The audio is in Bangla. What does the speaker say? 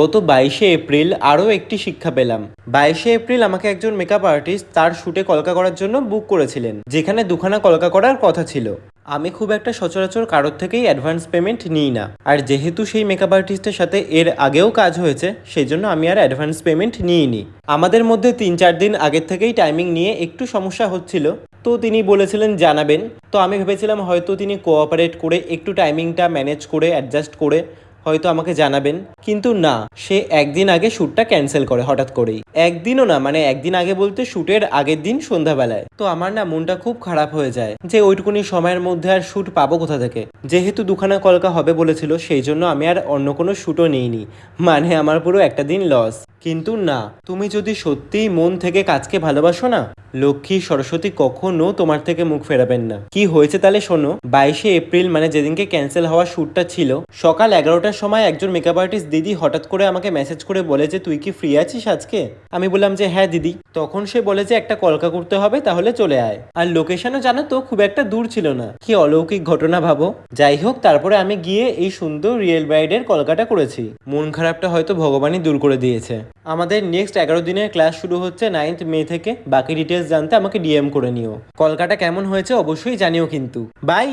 গত বাইশে এপ্রিল আরও একটি শিক্ষা পেলাম। বাইশে এপ্রিল আমাকে একজন মেকআপ আর্টিস্ট তার শুটে কলকা করার জন্য বুক করেছিলেন, যেখানে দুখানা কলকা করার কথা ছিল। আমি খুব একটা সচরাচর কারোর থেকেই অ্যাডভান্স পেমেন্ট নিই না। আর যেহেতু সেই মেকআপ আর্টিস্টের সাথে এর আগেও কাজ হয়েছে সেই জন্য আমি আর অ্যাডভান্স পেমেন্ট নিইনি। আমাদের মধ্যে তিন চার দিন আগের থেকেই টাইমিং নিয়ে একটু সমস্যা হচ্ছিল। তো তিনি বলেছিলেন, জানাবেন। তো আমি ভেবেছিলাম হয়তো তিনি কোঅপারেট করে একটু টাইমিংটা ম্যানেজ করে অ্যাডজাস্ট করে হয়তো আমাকে জানাবেন। কিন্তু না, সে একদিন আগে শ্যুটটা ক্যান্সেল করে হঠাৎ করেই। একদিনও না মানে একদিন আগে বলতে শ্যুটের আগের দিন সন্ধ্যাবেলায়। তো আমার না মনটা খুব খারাপ হয়ে যায় যে ওইটুকুনি সময়ের মধ্যে আর শ্যুট পাবো কোথা থেকে? যেহেতু দুখানা কলকা হবে বলেছিল, সেই জন্য আমি আর অন্য কোনো শ্যুটও নিইনি। মানে আমার পুরো একটা দিন লস কিন্তু না, তুমি যদি সত্যিই মন থেকে কাজকে ভালোবাসো না, লক্ষ্মী সরস্বতী কখনো তোমার থেকে মুখ ফেরাবেন না। কি হয়েছে তাহলে শোনো, বাইশে এপ্রিল মানে যেদিনকে ক্যান্সেল হওয়ার শ্যুটটা ছিল, সকাল এগারোটার সময় একজন মেকআপ আর্টিস্ট দিদি হঠাৎ করে আমাকে মেসেজ করে বলে যে, তুই কি ফ্রি আছিস আজকে? আমি বললাম যে হ্যাঁ দিদি। তখন সে বলে যে, একটা কলকা করতে হবে, তাহলে চলে আয়। আর লোকেশনও জানো তো, খুব একটা দূর ছিল না। কি অলৌকিক ঘটনা ভাবো। যাই হোক, তারপরে আমি গিয়ে এই সুন্দর রিয়েল ব্রাইডের কলকাটা করেছি। মন খারাপটা হয়তো ভগবানই দূর করে দিয়েছে। আমাদের নেক্সট এগারো দিনের ক্লাস শুরু হচ্ছে নাইন্থ মে থেকে। বাকি ডিটেলস জানতে আমাকে ডিএম করে নিও। কলকাতা কেমন হয়েছে অবশ্যই জানিও কিন্তু। বাই